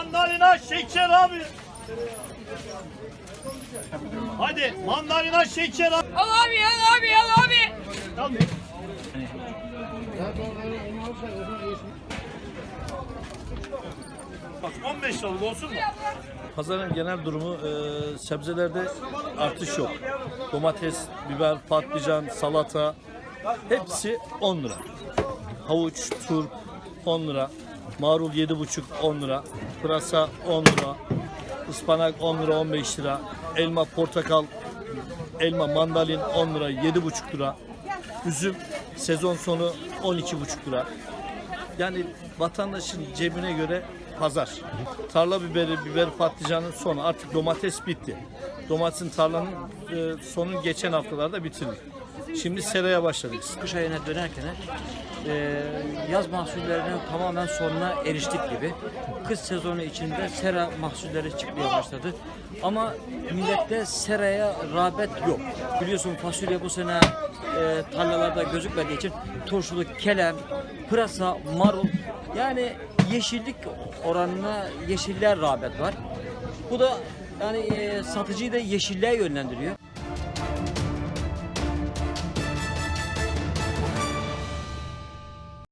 Mandalina şeker abi. Hadi mandalina şeker abi. Al abi al abi al abi. Al. Bak 15 liralık olsun mu? Pazarın genel durumu e, sebzelerde artış yok. Domates, biber, patlıcan, salata hepsi 10 lira. Havuç, turp 10 lira. Marul 7,5 10 lira. Pırasa 10 lira. Ispanak 10 lira 15 lira. Elma, portakal, elma, mandalin 10 lira 7,5 lira. Üzüm sezon sonu 12,5 lira. Yani vatandaşın cebine göre pazar. Tarla biberi, biber patlıcanın sonu. Artık domates bitti. Domatesin tarlanın e, sonu geçen haftalarda bitirdik. Şimdi seraya başladık. kış ayına dönerken e, yaz mahsullerinin tamamen sonuna eriştik gibi. Kış sezonu içinde sera mahsulleri çıkmaya başladı. Ama millette seraya rağbet yok. Biliyorsun fasulye bu sene e, tarlalarda gözükmediği için turşuluk, kelem, pırasa, marul yani yeşillik oranına yeşiller rağbet var. Bu da yani e, satıcıyı da yeşilliğe yönlendiriyor.